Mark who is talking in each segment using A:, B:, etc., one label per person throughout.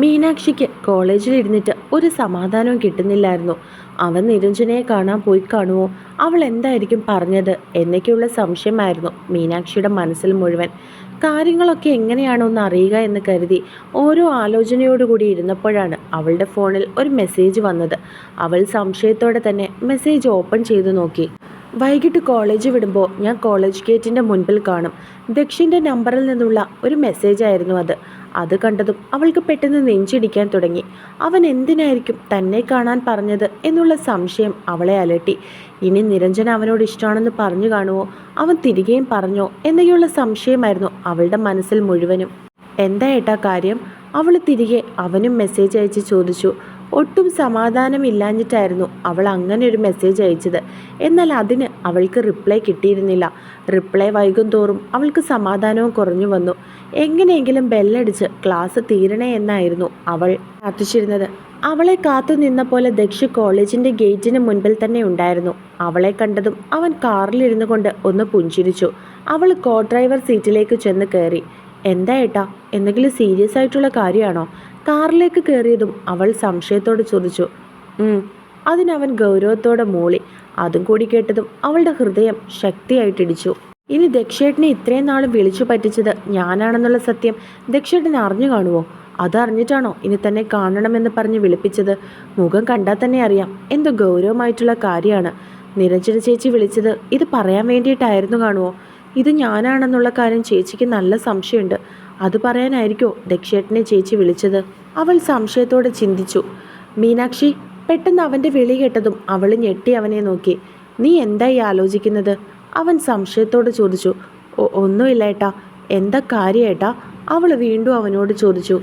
A: മീനാക്ഷിക്ക് കോളേജിലിരുന്നിട്ട് ഒരു സമാധാനവും കിട്ടുന്നില്ലായിരുന്നു. അവൻ നിരഞ്ജനയെ കാണാൻ പോയി കാണുമോ? അവൾ എന്തായിരിക്കും പറഞ്ഞത്? എന്നൊക്കെയുള്ള സംശയമായിരുന്നു മീനാക്ഷിയുടെ മനസ്സിൽ മുഴുവൻ. കാര്യങ്ങളൊക്കെ എങ്ങനെയാണോ ഒന്ന് അറിയുക എന്ന് കരുതി ഓരോ ആലോചനയോടുകൂടി ഇരുന്നപ്പോഴാണ് അവളുടെ ഫോണിൽ ഒരു മെസ്സേജ് വന്നത്. അവൾ സംശയത്തോടെ തന്നെ മെസ്സേജ് ഓപ്പൺ ചെയ്തു നോക്കി. വൈകിട്ട് കോളേജ് വിടുമ്പോൾ ഞാൻ കോളേജ് ഗേറ്റിന്റെ മുൻപിൽ കാണും. ദക്ഷിന്റെ നമ്പറിൽ നിന്നുള്ള ഒരു മെസ്സേജ് ആയിരുന്നു അത്. അത് കണ്ടതും അവൾക്ക് പെട്ടെന്ന് നെഞ്ചിടിക്കാൻ തുടങ്ങി. അവൻ എന്തിനായിരിക്കും തന്നെ കാണാൻ പറഞ്ഞത്? എന്നുള്ള സംശയം അവളെ അലട്ടി. ഇനി നിരഞ്ജന അവനോട് ഇഷ്ടമാണെന്ന് പറഞ്ഞു കാണുമോ അവൻ തിരികെയും പറഞ്ഞോ? എന്നൊക്കെയുള്ള സംശയമായിരുന്നു അവളുടെ മനസ്സിൽ മുഴുവനും. എന്താ ഏട്ടാ കാര്യം? അവൾ തിരികെ അവനും മെസ്സേജ് അയച്ച് ചോദിച്ചു. ഒട്ടും സമാധാനമില്ലാഞ്ഞിട്ടായിരുന്നു അവൾ അങ്ങനെ ഒരു മെസ്സേജ് അയച്ചത്. എന്നാൽ അതിന് അവൾക്ക് റിപ്ലൈ കിട്ടിയിരുന്നില്ല. റിപ്ലൈ വൈകും തോറും അവൾക്ക് സമാധാനവും കുറഞ്ഞു വന്നു. എങ്ങനെയെങ്കിലും ബെല്ലടിച്ച് ക്ലാസ് തീരണേ എന്നായിരുന്നു അവൾ പ്രാർത്ഥിച്ചിരുന്നത്. അവളെ കാത്തു നിന്ന പോലെ ദക്ഷി കോളേജിന്റെ ഗേറ്റിന് മുൻപിൽ തന്നെ ഉണ്ടായിരുന്നു. അവളെ കണ്ടതും അവൻ കാറിലിരുന്നു കൊണ്ട് ഒന്ന് പുഞ്ചിരിച്ചു. അവൾ കോ ഡ്രൈവർ സീറ്റിലേക്ക് ചെന്ന് കയറി. എന്താ ഏട്ടാ? എന്തെങ്കിലും സീരിയസ് ആയിട്ടുള്ള കാര്യമാണോ? കാറിലേക്ക് കയറിയതും അവൾ സംശയത്തോടെ ചോദിച്ചു. അതിനവൻ ഗൗരവത്തോടെ മൂളി. അതും കൂടി കേട്ടതും അവളുടെ ഹൃദയം ശക്തിയായിട്ടിടിച്ചു. ഇനി ദക്ഷേട്ടനെ ഇത്രയും നാളും വിളിച്ചു പറ്റിച്ചത് ഞാനാണെന്നുള്ള സത്യം ദക്ഷേട്ടൻ അറിഞ്ഞു കാണുമോ അതറിഞ്ഞിട്ടാണോ ഇനി തന്നെ കാണണമെന്ന് പറഞ്ഞ് വിളിപ്പിച്ചത്? മുഖം കണ്ടാൽ തന്നെ അറിയാം. എന്തോ ഗൗരവമായിട്ടുള്ള കാര്യമാണ്. നിരഞ്ജന ചേച്ചി വിളിച്ചത് ഇത് പറയാൻ വേണ്ടിയിട്ടായിരുന്നു കാണുമോ ഇത് ഞാനാണെന്നുള്ള കാര്യം ചേച്ചിക്ക് നല്ല സംശയമുണ്ട്. അത് പറയാനായിരിക്കോ ദക്ഷേട്ടനെ ചേച്ചി വിളിച്ചത്? അവൾ സംശയത്തോടെ ചിന്തിച്ചു. മീനാക്ഷി പെട്ടെന്ന് അവന്റെ വിളി കേട്ടതും അവൾ ഞെട്ടി അവനെ നോക്കി. നീ എന്തായി ആലോചിക്കുന്നത്? അവൻ സംശയത്തോടെ ചോദിച്ചു. ഒന്നുമില്ല ഏട്ടാ. എന്താ കാര്യം ഏട്ടാ? അവൾ വീണ്ടും അവനോട് ചോദിച്ചു.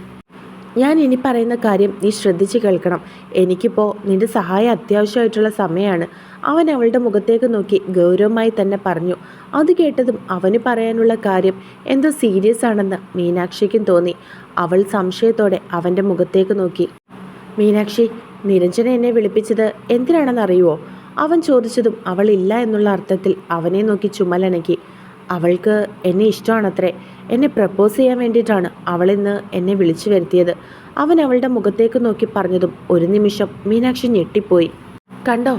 A: ഞാൻ ഇനി പറയുന്ന കാര്യം നീ ശ്രദ്ധിച്ച് കേൾക്കണം. എനിക്കിപ്പോൾ നിന്റെ സഹായം അത്യാവശ്യമായിട്ടുള്ള സമയമാണ് അവൻ അവളുടെ മുഖത്തേക്ക് നോക്കി ഗൗരവമായി തന്നെ പറഞ്ഞു. അത് കേട്ടതും അവന് പറയാനുള്ള കാര്യം എന്തോ സീരിയസ് ആണെന്ന് മീനാക്ഷിക്കും തോന്നി. അവൾ സംശയത്തോടെ അവന്റെ മുഖത്തേക്ക് നോക്കി. മീനാക്ഷി നിരഞ്ജന എന്നെ വിളിപ്പിച്ചത് എന്തിനാണെന്നറിയുമോ അവൻ ചോദിച്ചതും അവൾ ഇല്ല എന്നുള്ള അർത്ഥത്തിൽ അവനെ നോക്കി ചുമലണക്കി അവൾക്ക് എന്നെ ഇഷ്ടമാണത്രേ. എന്നെ പ്രപ്പോസ് ചെയ്യാൻ വേണ്ടിയിട്ടാണ് അവളിന്ന് എന്നെ വിളിച്ചു വരുത്തിയത്. അവൻ അവളുടെ മുഖത്തേക്ക് നോക്കി പറഞ്ഞതും ഒരു നിമിഷം മീനാക്ഷി ഞെട്ടിപ്പോയി. കണ്ടോ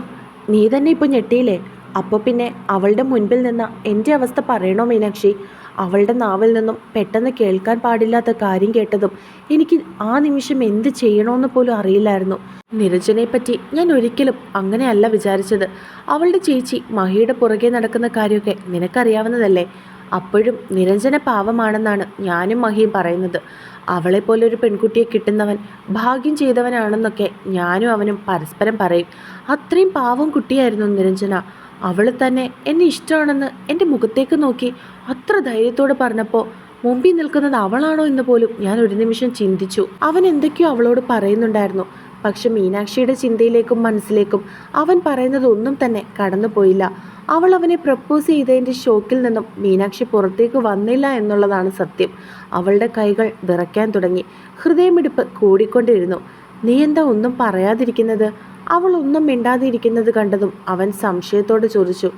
A: നീ തന്നെ ഇപ്പോൾ ഞെട്ടിയില്ലേ? അപ്പോൾ പിന്നെ അവളുടെ മുൻപിൽ നിന്ന് എന്റെ അവസ്ഥ പറയണോ മീനാക്ഷി? അവളുടെ നാവിൽ നിന്നും പെട്ടെന്ന് കേൾക്കാൻ പാടില്ലാത്ത കാര്യം കേട്ടതും എനിക്ക് ആ നിമിഷം എന്ത് ചെയ്യണമെന്ന് പോലും അറിയില്ലായിരുന്നു. നിരഞ്ജനെ പറ്റി ഞാൻ ഒരിക്കലും അങ്ങനെയല്ല വിചാരിച്ചത്. അവളുടെ ചേച്ചി മഹിയുടെ പുറകെ നടക്കുന്ന കാര്യമൊക്കെ നിനക്കറിയാവുന്നതല്ലേ? അപ്പോഴും നിരഞ്ജന പാവമാണെന്നാണ് ഞാനും മഹിയും പറയുന്നത്. അവളെപ്പോലൊരു പെൺകുട്ടിയെ കിട്ടുന്നവൻ ഭാഗ്യം ചെയ്തവനാണെന്നൊക്കെ ഞാനും അവനും പരസ്പരം പറയും. അത്രയും പാവം കുട്ടിയായിരുന്നു നിരഞ്ജന. അവൾ തന്നെ എന്നെ ഇഷ്ടമാണെന്ന് എന്റെ മുഖത്തേക്ക് നോക്കി അത്ര ധൈര്യത്തോടെ പറഞ്ഞപ്പോൾ മുമ്പിൽ നിൽക്കുന്നത് അവളാണോ എന്ന് പോലും ഞാൻ ഒരു നിമിഷം ചിന്തിച്ചു. അവൻ എന്തൊക്കെയോ അവളോട് പറയുന്നുണ്ടായിരുന്നു. പക്ഷെ മീനാക്ഷിയുടെ ചിന്തയിലേക്കും മനസ്സിലേക്കും അവൻ പറയുന്നത് ഒന്നും തന്നെ കടന്നുപോയില്ല. അവൾ അവനെ പ്രപ്പോസ് ചെയ്തതിന്റെ ഷോക്കിൽ നിന്നും മീനാക്ഷി പുറത്തേക്ക് വന്നില്ല എന്നുള്ളതാണ് സത്യം. അവളുടെ കൈകൾ വിറയ്ക്കാൻ തുടങ്ങി. ഹൃദയമിടിപ്പ് കൂടിക്കൊണ്ടിരുന്നു. നീ എന്താ ഒന്നും പറയാതിരിക്കുന്നത്? അവൾ ഒന്നും മിണ്ടാതിരിക്കുന്നത് കണ്ടതും അവൻ സംശയത്തോടെ ചോദിച്ചു.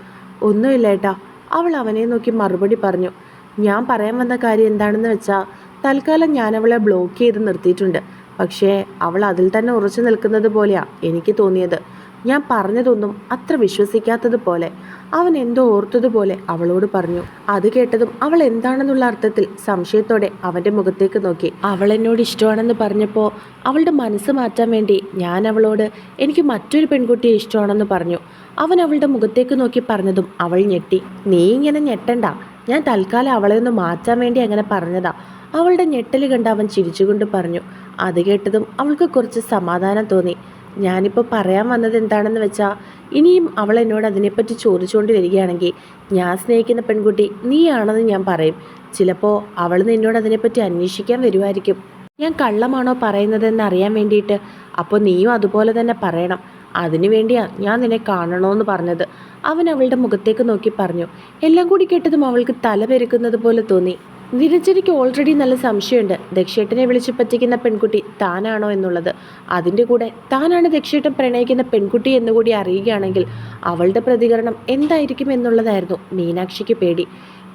A: ഒന്നുമില്ല ഏട്ടാ അവൾ അവനെ നോക്കി മറുപടി പറഞ്ഞു. ഞാൻ പറയാൻ വന്ന കാര്യം എന്താണെന്ന് വെച്ചാൽ തൽക്കാലം ഞാൻ അവളെ ബ്ലോക്ക് ചെയ്ത് നിർത്തിയിട്ടുണ്ട്. പക്ഷേ അവൾ അതിൽ തന്നെ ഉറച്ചു നിൽക്കുന്നത് പോലെയാണ് എനിക്ക് തോന്നിയത്. ഞാൻ പറഞ്ഞതൊന്നും അത്ര വിശ്വസിക്കാത്തതുപോലെ അവൻ എന്തോ ഓർത്തതുപോലെ അവളോട് പറഞ്ഞു. അത് കേട്ടതും അവൾ എന്താണെന്നുള്ള അർത്ഥത്തിൽ സംശയത്തോടെ അവന്റെ മുഖത്തേക്ക് നോക്കി. അവൾ എന്നോട് ഇഷ്ടമാണെന്ന് പറഞ്ഞപ്പോൾ അവളുടെ മനസ്സ് മാറ്റാൻ വേണ്ടി ഞാൻ അവളോട് എനിക്ക് മറ്റൊരു പെൺകുട്ടിയെ ഇഷ്ടമാണെന്ന് പറഞ്ഞു. അവൻ അവളുടെ മുഖത്തേക്ക് നോക്കി പറഞ്ഞതും അവൾ ഞെട്ടി. നീ ഇങ്ങനെ ഞെട്ടണ്ട. ഞാൻ തൽക്കാലം അവളെ ഒന്ന് മാറ്റാൻ വേണ്ടി അങ്ങനെ പറഞ്ഞതാ. അവളുടെ ഞെട്ടൽ കണ്ട് അവൻ ചിരിച്ചുകൊണ്ട് പറഞ്ഞു. അത് കേട്ടതും അവൾക്ക് കുറച്ച് സമാധാനം തോന്നി. ഞാനിപ്പോൾ പറയാൻ വന്നത് എന്താണെന്ന് വെച്ചാൽ ഇനിയും അവൾ എന്നോട് അതിനെപ്പറ്റി ചോദിച്ചുകൊണ്ട് വരികയാണെങ്കിൽ ഞാൻ സ്നേഹിക്കുന്ന പെൺകുട്ടി നീയാണെന്ന് ഞാൻ പറയും. ചിലപ്പോൾ അവൾ നിന്നോട് അതിനെപ്പറ്റി അന്വേഷിക്കാൻ വരുമായിരിക്കും ഞാൻ കള്ളമാണോ പറയുന്നതെന്ന് അറിയാൻ വേണ്ടിയിട്ട് അപ്പോൾ നീയും അതുപോലെ തന്നെ പറയണം. അതിനു വേണ്ടിയാണ് ഞാൻ നിന്നെ കാണണമെന്ന് പറഞ്ഞത്. അവൻ അവളുടെ മുഖത്തേക്ക് നോക്കി പറഞ്ഞു. എല്ലാം കൂടി കേട്ടതും അവൾക്ക് തല പെരുക്കുന്നത് പോലെ തോന്നി. നിരഞ്ജനയ്ക്ക് ഓൾറെഡി നല്ല സംശയമുണ്ട്. ദക്ഷേട്ടനെ വിളിച്ച് പറ്റിക്കുന്ന പെൺകുട്ടി താനാണോ എന്നുള്ളത്. അതിന്റെ കൂടെ താനാണ് ദക്ഷേട്ടൻ പ്രണയിക്കുന്ന പെൺകുട്ടി എന്നുകൂടി അറിയുകയാണെങ്കിൽ അവളുടെ പ്രതികരണം എന്തായിരിക്കും എന്നുള്ളതായിരുന്നു മീനാക്ഷിക്ക് പേടി.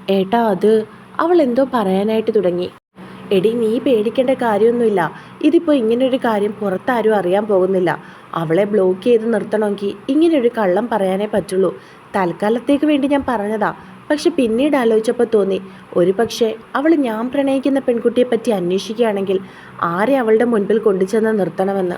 A: ഏട്ടാ അത് അവൾ എന്തോ പറയാനായിട്ട് തുടങ്ങി. എടി നീ പേടിക്കേണ്ട കാര്യമൊന്നുമില്ല. ഇതിപ്പോൾ ഇങ്ങനൊരു കാര്യം പുറത്താരും അറിയാൻ പോകുന്നില്ല. അവളെ ബ്ലോക്ക് ചെയ്ത് നിർത്തണമെങ്കിൽ ഇങ്ങനൊരു കള്ളം പറയാനേ പറ്റുള്ളൂ. തൽക്കാലത്തേക്ക് വേണ്ടി ഞാൻ പറഞ്ഞതാ. പക്ഷെ പിന്നീട് ആലോചിച്ചപ്പോൾ തോന്നി ഒരു പക്ഷേ അവൾ ഞാൻ പ്രണയിക്കുന്ന പെൺകുട്ടിയെ പറ്റി അന്വേഷിക്കുകയാണെങ്കിൽ ആരെ അവളുടെ മുൻപിൽ കൊണ്ടുചെന്ന് നിർത്തണമെന്ന്.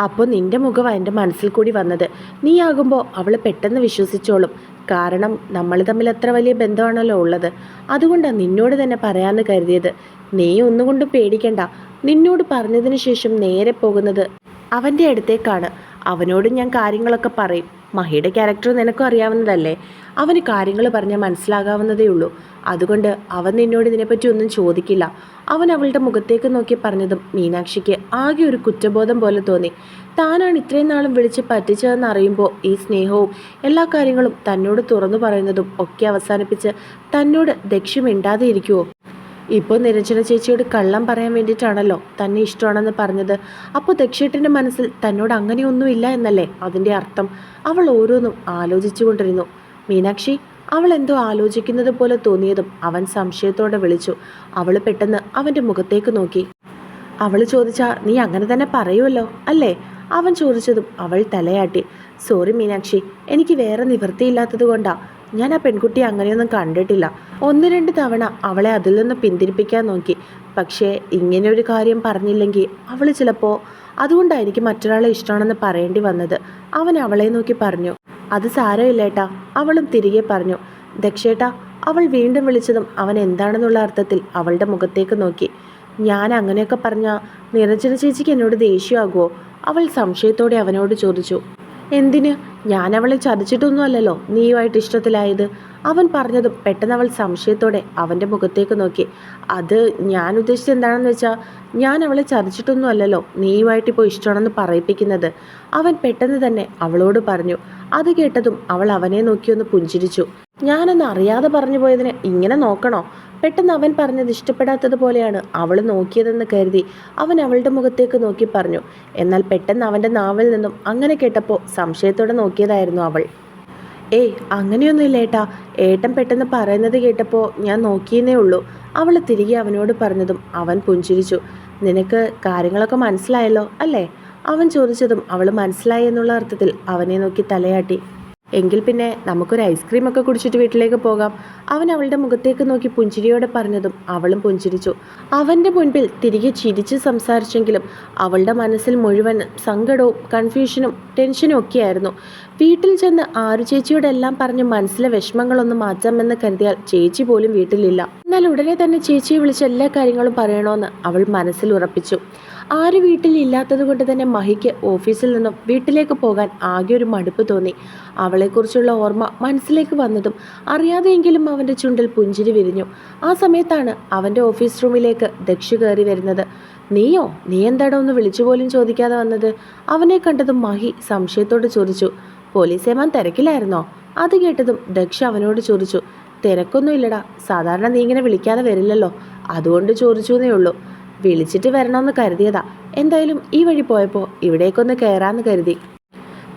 A: അപ്പോൾ നിന്റെ മുഖം എന്റെ മനസ്സിൽ കൂടി വന്നത്. നീ ആകുമ്പോൾ അവൾ പെട്ടെന്ന് വിശ്വസിച്ചോളും. കാരണം നമ്മൾ തമ്മിൽ അത്ര വലിയ ബന്ധമാണല്ലോ ഉള്ളത്. അതുകൊണ്ടാണ് നിന്നോട് തന്നെ പറയാമെന്ന് കരുതിയത്. നീ ഒന്നുകൊണ്ടും പേടിക്കണ്ട. നിന്നോട് പറഞ്ഞതിന് ശേഷം നേരെ പോകുന്നത് അവന്റെ അടുത്തേക്കാണ്. അവനോട് ഞാൻ കാര്യങ്ങളൊക്കെ പറയും. മഹിയുടെ ക്യാരക്ടർ നിനക്കും അറിയാവുന്നതല്ലേ? അവന് കാര്യങ്ങൾ പറഞ്ഞാൽ മനസ്സിലാകാവുന്നതേ ഉള്ളൂ. അതുകൊണ്ട് അവൻ നിന്നോട് ഇതിനെപ്പറ്റി ഒന്നും ചോദിക്കില്ല. അവൻ അവളുടെ മുഖത്തേക്ക് നോക്കി പറഞ്ഞതും മീനാക്ഷിക്ക് ആകെ ഒരു കുറ്റബോധം പോലെ തോന്നി. താനാണ് ഇത്രയും നാളും വിളിച്ച് പറ്റിച്ചതെന്ന് അറിയുമ്പോൾ ഈ സ്നേഹവും എല്ലാ കാര്യങ്ങളും തന്നോട് തുറന്നു പറയുന്നതും ഒക്കെ അവസാനിപ്പിച്ച് തന്നോട് ദക്ഷ്യമിണ്ടാതെ ഇരിക്കുമോ ഇപ്പോൾ നിരഞ്ജന ചേച്ചിയോട് കള്ളം പറയാൻ വേണ്ടിയിട്ടാണല്ലോ തന്നെ ഇഷ്ടമാണെന്ന് പറഞ്ഞത്. അപ്പോൾ ദക്ഷേട്ടന്റെ മനസ്സിൽ തന്നോട് അങ്ങനെയൊന്നുമില്ല എന്നല്ലേ അതിന്റെ അർത്ഥം? അവൾ ഓരോന്നും ആലോചിച്ചു കൊണ്ടിരുന്നു മീനാക്ഷി അവൾ എന്തോ ആലോചിക്കുന്നത് പോലെ തോന്നിയതും അവൻ സംശയത്തോടെ വിളിച്ചു. അവൾ പെട്ടെന്ന് അവന്റെ മുഖത്തേക്ക് നോക്കി. അവൾ ചോദിച്ചാൽ നീ അങ്ങനെ തന്നെ പറയുമല്ലോ അല്ലേ? അവൻ ചോദിച്ചതും അവൾ തലയാട്ടി. സോറി മീനാക്ഷി എനിക്ക് വേറെ നിവൃത്തിയില്ലാത്തത് കൊണ്ടാ. ഞാൻ ആ പെൺകുട്ടിയെ അങ്ങനെയൊന്നും കണ്ടിട്ടില്ല. ഒന്ന് രണ്ട് തവണ അവളെ അതിൽ നിന്ന് പിന്തിരിപ്പിക്കാൻ നോക്കി. പക്ഷേ ഇങ്ങനെ ഒരു കാര്യം പറഞ്ഞില്ലെങ്കിൽ അവൾ ചിലപ്പോൾ അതുകൊണ്ടായിരിക്കും മറ്റൊരാളെ ഇഷ്ടമാണെന്ന് പറയേണ്ടി വന്നത്. അവൻ അവളെ നോക്കി പറഞ്ഞു. അത് സാരമില്ലേട്ടാ അവളും തിരികെ പറഞ്ഞു. ദക്ഷേട്ട അവൾ വീണ്ടും വിളിച്ചതും അവൻ എന്താണെന്നുള്ള അർത്ഥത്തിൽ അവളുടെ മുഖത്തേക്ക് നോക്കി. ഞാൻ അങ്ങനെയൊക്കെ പറഞ്ഞാൽ നിരഞ്ജന ചേച്ചിക്ക് എന്നോട് ദേഷ്യമാകുമോ അവൾ സംശയത്തോടെ അവനോട് ചോദിച്ചു. എന്തിന്? ഞാൻ അവളെ ചതിച്ചിട്ടൊന്നും അല്ലല്ലോ നീയുമായിട്ട് ഇഷ്ടത്തിലായത്. അവൻ പറഞ്ഞത് പെട്ടെന്ന് അവൾ സംശയത്തോടെ അവന്റെ മുഖത്തേക്ക് നോക്കി. അത് ഞാൻ ഉദ്ദേശിച്ചത് എന്താണെന്ന് വെച്ചാൽ ഞാൻ അവളെ ചതിച്ചിട്ടൊന്നും അല്ലല്ലോ നീയുമായിട്ട് ഇപ്പോൾ ഇഷ്ടമാണെന്ന് പറയിപ്പിക്കുന്നത്. അവൻ പെട്ടെന്ന് തന്നെ അവളോട് പറഞ്ഞു. അത് കേട്ടതും അവൾ അവനെ നോക്കിയൊന്ന് പുഞ്ചിരിച്ചു. ഞാനൊന്ന് അറിയാതെ പറഞ്ഞു പോയതിന് ഇങ്ങനെ നോക്കണോ? പെട്ടെന്ന് അവൻ പറഞ്ഞത് ഇഷ്ടപ്പെടാത്തതുപോലെയാണ് അവൾ നോക്കിയതെന്ന് കരുതി അവൻ അവളുടെ മുഖത്തേക്ക് നോക്കി പറഞ്ഞു. എന്നാൽ പെട്ടെന്ന് അവന്റെ നാവിൽ നിന്നും അങ്ങനെ കേട്ടപ്പോൾ സംശയത്തോടെ നോക്കിയതായിരുന്നു അവൾ. ഏയ് അങ്ങനെയൊന്നുമില്ല ഏട്ടാ. ഏട്ടൻ പെട്ടെന്ന് പറയുന്നത് കേട്ടപ്പോൾ ഞാൻ നോക്കിയെന്നേ ഉള്ളൂ. അവൾ തിരികെ അവനോട് പറഞ്ഞതും അവൻ പുഞ്ചിരിച്ചു. നിനക്ക് കാര്യങ്ങളൊക്കെ മനസ്സിലായല്ലോ അല്ലേ? അവൻ ചോദിച്ചതും അവൾ മനസ്സിലായി എന്നുള്ള അർത്ഥത്തിൽ അവനെ നോക്കി തലയാട്ടി. എങ്കിൽ പിന്നെ നമുക്കൊരു ഐസ്ക്രീം ഒക്കെ കുടിച്ചിട്ട് വീട്ടിലേക്ക് പോകാം. അവൻ അവളുടെ മുഖത്തേക്ക് നോക്കി പുഞ്ചിരിയോടെ പറഞ്ഞതും അവളും പുഞ്ചിരിച്ചു. അവന്റെ മുൻപിൽ തിരികെ ചിരിച്ച് സംസാരിച്ചെങ്കിലും അവളുടെ മനസ്സിൽ മുഴുവൻ സങ്കടവും കൺഫ്യൂഷനും ടെൻഷനും ഒക്കെയായിരുന്നു. വീട്ടിൽ ചെന്ന് ആരു ചേച്ചിയോടെല്ലാം പറഞ്ഞ് മനസ്സിലെ വിഷമങ്ങളൊന്ന് മാറ്റാമെന്ന് കരുതിയാൽ ചേച്ചി പോലും വീട്ടിലില്ല. എന്നാൽ ഉടനെ തന്നെ ചേച്ചിയെ വിളിച്ച് എല്ലാ കാര്യങ്ങളും പറയണമെന്ന് അവൾ മനസ്സിൽ ഉറപ്പിച്ചു. ആര് വീട്ടിൽ ഇല്ലാത്തത് കൊണ്ട് തന്നെ മഹിക്ക് ഓഫീസിൽ നിന്നും വീട്ടിലേക്ക് പോകാൻ ആകെ ഒരു മടുപ്പ് തോന്നി. അവളെക്കുറിച്ചുള്ള ഓർമ്മ മനസ്സിലേക്ക് വന്നതും അറിയാതെയെങ്കിലും അവന്റെ ചുണ്ടിൽ പുഞ്ചിരി വിരിഞ്ഞു. ആ സമയത്താണ് അവന്റെ ഓഫീസ് റൂമിലേക്ക് ദക്ഷു കയറി വരുന്നത്. നീയോ? നീ എന്താടോ ഒന്ന് വിളിച്ചു പോലും ചോദിക്കാതെ വന്നത്? അവനെ കണ്ടതും മഹി സംശയത്തോട് ചോദിച്ചു. പോലീസ് ഏമാൻ തിരക്കിലായിരുന്നോ? അത് കേട്ടതും ദക്ഷ അവനോട് ചോദിച്ചു. തിരക്കൊന്നുമില്ലടാ സാധാരണ നീ ഇങ്ങനെ വിളിക്കാതെ വരില്ലല്ലോ. അതുകൊണ്ട് ചോദിച്ചു എന്നേ ഉള്ളൂ വിളിച്ചിട്ട് വരണമെന്ന് കരുതിയതാ. എന്തായാലും ഈ വഴി പോയപ്പോൾ ഇവിടേക്കൊന്ന് കയറാമെന്ന് കരുതി.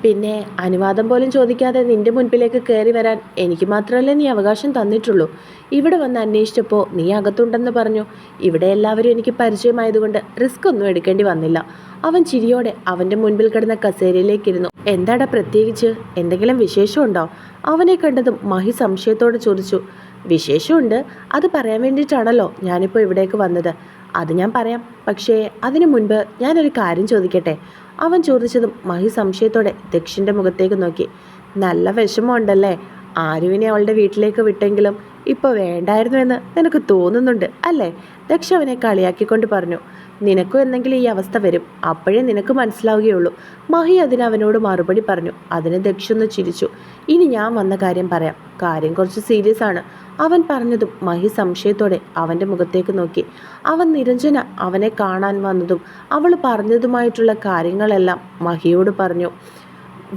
A: പിന്നെ അനുവാദം പോലും ചോദിക്കാതെ നിന്റെ മുൻപിലേക്ക് കയറി വരാൻ എനിക്ക് മാത്രമല്ലേ നീ അവകാശം തന്നിട്ടുള്ളൂ. ഇവിടെ വന്ന് അന്വേഷിച്ചപ്പോൾ നീ അകത്തുണ്ടെന്ന് പറഞ്ഞു. ഇവിടെ എല്ലാവരും എനിക്ക് പരിചയമായതുകൊണ്ട് റിസ്ക് ഒന്നും എടുക്കേണ്ടി വന്നില്ല. അവൻ ചിരിയോടെ അവന്റെ മുൻപിൽ കിടന്ന കസേരയിലേക്കിരുന്നു. എന്താടാ പ്രത്യേകിച്ച്? എന്തെങ്കിലും വിശേഷമുണ്ടോ? അവനെ കണ്ടതും മഹി സംശയത്തോടെ ചോദിച്ചു. വിശേഷമുണ്ട്. അത് പറയാൻ വേണ്ടിയിട്ടാണല്ലോ ഞാനിപ്പോൾ ഇവിടേക്ക് വന്നത്. അത് ഞാൻ പറയാം. പക്ഷേ അതിനു മുൻപ് ഞാനൊരു കാര്യം ചോദിക്കട്ടെ? അവൻ ചോദിച്ചതും മഹി സംശയത്തോടെ ദക്ഷിന്റെ മുഖത്തേക്ക് നോക്കി. നല്ല വിഷമമുണ്ടല്ലേ? ആരുവിനെ അവളുടെ വീട്ടിലേക്ക് വിട്ടെങ്കിലും ഇപ്പോൾ വേണ്ടായിരുന്നു എന്ന് നിനക്ക് തോന്നുന്നുണ്ട് അല്ലേ? ദക്ഷ അവനെ കളിയാക്കിക്കൊണ്ട് പറഞ്ഞു. നിനക്കും എന്തെങ്കിലും ഈ അവസ്ഥ വരും. അപ്പോഴേ നിനക്ക് മനസ്സിലാവുകയുള്ളൂ. മഹി അതിന് അവനോട് മറുപടി പറഞ്ഞു. അതിന് ദക്ഷ ഒന്ന് ചിരിച്ചു. ഇനി ഞാൻ വന്ന കാര്യം പറയാം. കാര്യം കുറച്ച് സീരിയസ് ആണ്. അവൻ പറഞ്ഞതും മഹി സംശയത്തോടെ അവന്റെ മുഖത്തേക്ക് നോക്കി. അവൻ നിരഞ്ജന അവനെ കാണാൻ വന്നതും അവൾ പറഞ്ഞതുമായിട്ടുള്ള കാര്യങ്ങളെല്ലാം മഹിയോട് പറഞ്ഞു.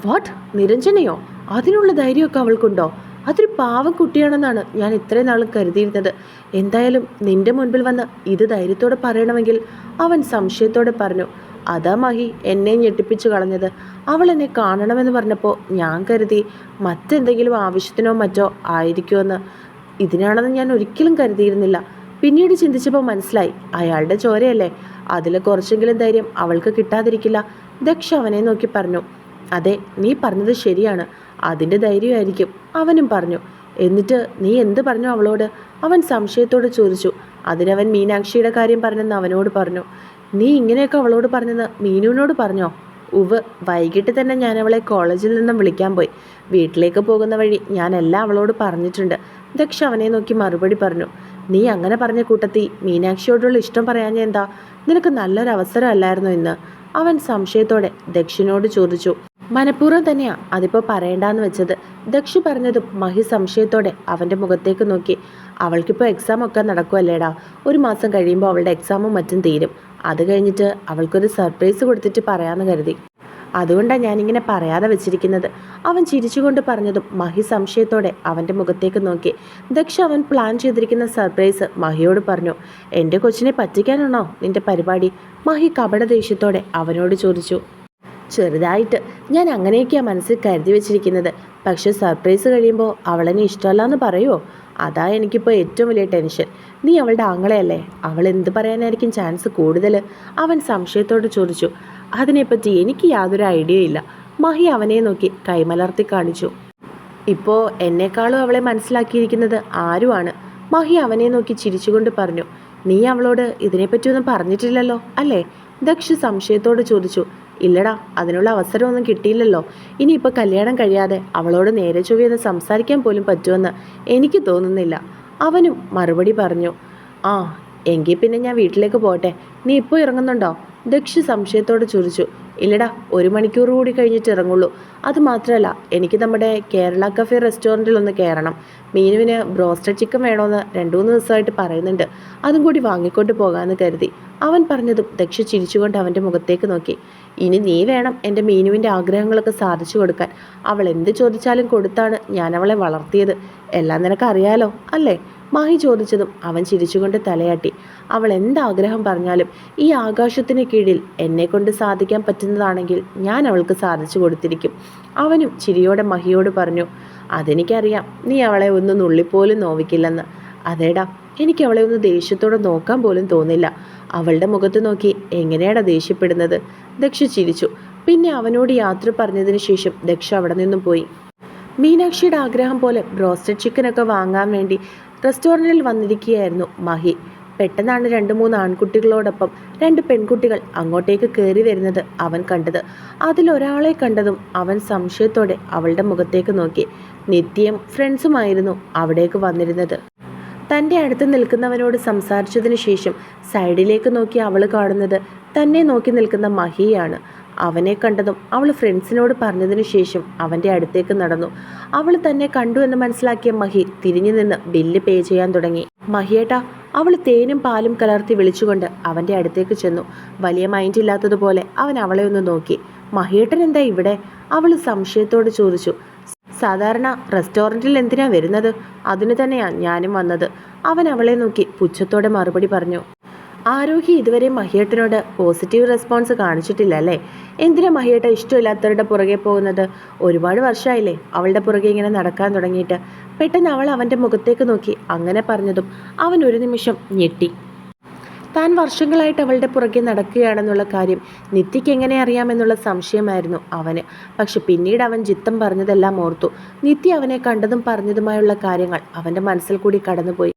A: വാട്ട്? നിരഞ്ജനയോ? അതിനുള്ള ധൈര്യമൊക്കെ അവൾക്കുണ്ടോ? അതൊരു പാവം കുട്ടിയാണെന്നാണ് ഞാൻ ഇത്രയും നാളും കരുതിയിരുന്നത്. എന്തായാലും നിന്റെ മുൻപിൽ വന്ന് ഇത് ധൈര്യത്തോടെ പറയണമെങ്കിൽ അവൻ സംശയത്തോടെ പറഞ്ഞു. അതാ മഹി എന്നെ ഞെട്ടിപ്പിച്ചു കളഞ്ഞത്. അവൾ എന്നെ കാണണമെന്ന് പറഞ്ഞപ്പോൾ ഞാൻ കരുതി മറ്റെന്തെങ്കിലും ആവശ്യത്തിനോ മറ്റോ ആയിരിക്കുമെന്ന്. ഇതിനാണെന്ന് ഞാൻ ഒരിക്കലും കരുതിയിരുന്നില്ല. പിന്നീട് ചിന്തിച്ചപ്പോൾ മനസ്സിലായി അയാളുടെ ചോരയല്ലേ? അതിൽ കുറച്ചെങ്കിലും ധൈര്യം അവൾക്ക് കിട്ടാതിരിക്കില്ല. ദക്ഷ അവനെ നോക്കി പറഞ്ഞു അതെ നീ പറഞ്ഞത് ശരിയാണ്. അതിന്റെ ധൈര്യമായിരിക്കും അവനും പറഞ്ഞു. എന്നിട്ട് നീ എന്ത് പറഞ്ഞു അവളോട്? അവൻ സംശയത്തോട് ചോദിച്ചു. അതിനവൻ മീനാക്ഷിയുടെ കാര്യം പറഞ്ഞെന്ന് അവനോട് പറഞ്ഞു. നീ ഇങ്ങനെയൊക്കെ അവളോട് പറഞ്ഞെന്ന് മീനുവിനോട് പറഞ്ഞോ? ഉവ് വൈകിട്ട് തന്നെ ഞാൻ അവളെ കോളേജിൽ നിന്നും വിളിക്കാൻ പോയി. വീട്ടിലേക്ക് പോകുന്ന വഴി ഞാൻ എല്ലാം അവളോട് പറഞ്ഞിട്ടുണ്ട്. ദക്ഷ അവനെ നോക്കി മറുപടി പറഞ്ഞു നീ അങ്ങനെ പറഞ്ഞ കൂട്ടത്തി മീനാക്ഷിയോടുള്ള ഇഷ്ടം പറയാഞ്ഞ എന്താ? നിനക്ക് നല്ലൊരു അവസരമല്ലായിരുന്നോ ഇന്ന്? അവൻ സംശയത്തോടെ ദക്ഷിനോട് ചോദിച്ചു മനഃപൂർവം തന്നെയാ അതിപ്പോ പറയണ്ടെന്ന് വെച്ചത്. ദക്ഷി പറഞ്ഞതും മഹി സംശയത്തോടെ അവന്റെ മുഖത്തേക്ക് നോക്കി അവൾക്കിപ്പോൾ എക്സാം ഒക്കെ നടക്കുമല്ലേടാ ഒരു മാസം കഴിയുമ്പോൾ അവളുടെ എക്സാമും മറ്റും തീരും. അത് കഴിഞ്ഞിട്ട് അവൾക്കൊരു സർപ്രൈസ് കൊടുത്തിട്ട് പറയാമെന്ന് കരുതി. അതുകൊണ്ടാണ് ഞാനിങ്ങനെ പറയാതെ വെച്ചിരിക്കുന്നത്. അവൻ ചിരിച്ചുകൊണ്ട് പറഞ്ഞതും മഹി സംശയത്തോടെ അവന്റെ മുഖത്തേക്ക് നോക്കി. ദക്ഷ അവൻ പ്ലാൻ ചെയ്തിരിക്കുന്ന സർപ്രൈസ് മഹിയോട് പറഞ്ഞു എന്റെ കൊച്ചിനെ പറ്റിക്കാനാണോ നിന്റെ പരിപാടി? മഹി കപട ദേഷ്യത്തോടെ അവനോട് ചോദിച്ചു ചെറുതായിട്ട്. ഞാൻ അങ്ങനെയൊക്കെയാണ് മനസ്സിൽ കരുതി വെച്ചിരിക്കുന്നത്. പക്ഷെ സർപ്രൈസ് കഴിയുമ്പോൾ അവളെന്നെ ഇഷ്ടമല്ല പറയുമോ അതാ എനിക്കിപ്പോൾ ഏറ്റവും വലിയ ടെൻഷൻ നീ അവളുടെ ആങ്ങളെയല്ലേ? അവൾ എന്ത് പറയാനായിരിക്കും ചാൻസ് കൂടുതൽ അവൻ സംശയത്തോട് ചോദിച്ചു അതിനെപ്പറ്റി എനിക്ക് യാതൊരു ഐഡിയ ഇല്ല. മഹി അവനെ നോക്കി കൈമലർത്തി കാണിച്ചു. ഇപ്പോൾ എന്നെക്കാളും അവളെ മനസ്സിലാക്കിയിരിക്കുന്നത് ആരുമാണ് മഹി അവനെ നോക്കി ചിരിച്ചുകൊണ്ട് പറഞ്ഞു നീ അവളോട് ഇതിനെപ്പറ്റിയൊന്നും പറഞ്ഞിട്ടില്ലല്ലോ അല്ലേ? ദക്ഷ സംശയത്തോട് ചോദിച്ചു ഇല്ലടാ അതിനുള്ള അവസരമൊന്നും കിട്ടിയില്ലല്ലോ. ഇനിയിപ്പോൾ കല്യാണം കഴിയാതെ അവളോട് നേരെ ചൊവ്വയെന്ന് സംസാരിക്കാൻ പോലും പറ്റുമെന്ന് എനിക്ക് തോന്നുന്നില്ല. അവനും മറുപടി പറഞ്ഞു ആ എങ്കിൽ പിന്നെ ഞാൻ വീട്ടിലേക്ക് പോട്ടെ നീ ഇപ്പോൾ ഇറങ്ങുന്നുണ്ടോ? ദക്ഷി സംശയത്തോടെ ചോദിച്ചു ഇല്ലടാ ഒരു മണിക്കൂർ കൂടി കഴിഞ്ഞിട്ട് ഇറങ്ങുള്ളൂ. അത് മാത്രമല്ല എനിക്ക് നമ്മുടെ കേരള കഫേ റെസ്റ്റോറന്റിൽ ഒന്ന് കയറണം. മീനുവിന് ബ്രോസ്റ്റഡ് ചിക്കൻ വേണമെന്ന് രണ്ടു മൂന്ന് ദിവസമായിട്ട് പറയുന്നുണ്ട്. അതും കൂടി വാങ്ങിക്കൊണ്ട് പോകാമെന്ന് കരുതി. അവൻ പറഞ്ഞതും ദക്ഷ ചിരിച്ചുകൊണ്ട് അവന്റെ മുഖത്തേക്ക് നോക്കി. ഇനി നീ വേണം എന്റെ മീനുവിന്റെ ആഗ്രഹങ്ങളൊക്കെ സാധിച്ചു കൊടുക്കാൻ. അവൾ എന്ത് ചോദിച്ചാലും കൊടുത്താണ് ഞാൻ അവളെ വളർത്തിയത്. എല്ലാം നിനക്കറിയാലോ അല്ലേ? മാഹി ചോദിച്ചതും അവൻ ചിരിച്ചുകൊണ്ട് തലയാട്ടി. അവൾ എന്താഗ്രഹം പറഞ്ഞാലും ഈ ആകാശത്തിന് കീഴിൽ എന്നെക്കൊണ്ട് സാധിക്കാൻ പറ്റുന്നതാണെങ്കിൽ ഞാൻ അവൾക്ക് സാധിച്ചു കൊടുത്തിരിക്കും. അവനും ചിരിയോടെ മഹിയോട് പറഞ്ഞു അതെനിക്കറിയാം നീ അവളെ ഒന്ന് നുള്ളിപ്പോലും നോവിക്കില്ലെന്ന്. അതേടാ എനിക്ക് അവളെ ഒന്ന് ദേഷ്യത്തോടെ നോക്കാൻ പോലും തോന്നില്ല. അവളുടെ മുഖത്ത് നോക്കി എങ്ങനെയാടാ ദേഷ്യപ്പെടുന്നത്? ദക്ഷ ചിരിച്ചു. പിന്നെ അവനോട് യാത്ര പറഞ്ഞതിന് ശേഷം ദക്ഷ അവിടെ നിന്നും പോയി. മീനാക്ഷിയുടെ ആഗ്രഹം പോലെ ബ്രോസ്റ്റഡ് ചിക്കനൊക്കെ വാങ്ങാൻ വേണ്ടി റെസ്റ്റോറന്റിൽ വന്നിരിക്കുകയായിരുന്നു മഹി. പെട്ടെന്നാണ് രണ്ട് മൂന്ന് ആൺകുട്ടികളോടൊപ്പം രണ്ട് പെൺകുട്ടികൾ അങ്ങോട്ടേക്ക് കയറി വരുന്നത് അവൻ കണ്ടത്. അതിലൊരാളെ കണ്ടതും അവൻ സംശയത്തോടെ അവളുടെ മുഖത്തേക്ക് നോക്കി. നിത്യം ഫ്രണ്ട്സുമായിരുന്നു അവിടേക്ക് വന്നിരുന്നത്. തന്റെ അടുത്ത് നിൽക്കുന്നവനോട് സംസാരിച്ചതിന് ശേഷം സൈഡിലേക്ക് നോക്കി അവൾ കാണുന്നത് തന്നെ നോക്കി നിൽക്കുന്ന മഹിയാണ്. അവനെ കണ്ടതും അവൾ ഫ്രണ്ട്സിനോട് പറഞ്ഞതിന് ശേഷം അവന്റെ അടുത്തേക്ക് നടന്നു. അവൾ തന്നെ കണ്ടു എന്ന് മനസ്സിലാക്കിയ മഹി തിരിഞ്ഞു നിന്ന് ബില്ല് പേ ചെയ്യാൻ തുടങ്ങി. മഹിയേട്ടാ അവൾ തേനും പാലും കലർത്തി വിളിച്ചുകൊണ്ട് അവന്റെ അടുത്തേക്ക് ചെന്നു. വലിയ മൈൻഡ് ഇല്ലാത്തതുപോലെ അവൻ അവളെ ഒന്ന് നോക്കി. മഹിയേട്ടൻ എന്താ ഇവിടെ? അവൾ സംശയത്തോട് ചോദിച്ചു. സാധാരണ റെസ്റ്റോറന്റിൽ എന്തിനാ വരുന്നത്? അതിന് തന്നെയാണ് ഞാനും വന്നത്. അവൻ അവളെ നോക്കി പുച്ഛത്തോടെ മറുപടി പറഞ്ഞു. ആരോഗ്യ ഇതുവരെ മഹിയേട്ടനോട് പോസിറ്റീവ് റെസ്പോൺസ് കാണിച്ചിട്ടില്ല അല്ലേ എന്തിനാ മഹിയേട്ട ഇഷ്ടമില്ലാത്തവരുടെ പുറകെ പോകുന്നത്? ഒരുപാട് വർഷമായില്ലേ അവളുടെ പുറകെ ഇങ്ങനെ നടക്കാൻ തുടങ്ങിയിട്ട്. പെട്ടെന്ന് അവൾ അവന്റെ മുഖത്തേക്ക് നോക്കി. അങ്ങനെ പറഞ്ഞതും അവൻ ഒരു നിമിഷം ഞെട്ടി. താൻ വർഷങ്ങളായിട്ട് അവളുടെ പുറകെ നടക്കുകയാണെന്നുള്ള കാര്യം നിത്യയ്ക്ക് എങ്ങനെ അറിയാമെന്നുള്ള സംശയമായിരുന്നു അവന്. പക്ഷെ പിന്നീട് അവൻ ചിത്തം പറഞ്ഞതെല്ലാം ഓർത്തു. നിത്യ അവനെ കണ്ടതും പറഞ്ഞതുമായുള്ള കാര്യങ്ങൾ അവന്റെ മനസ്സിൽ കൂടി കടന്നുപോയി.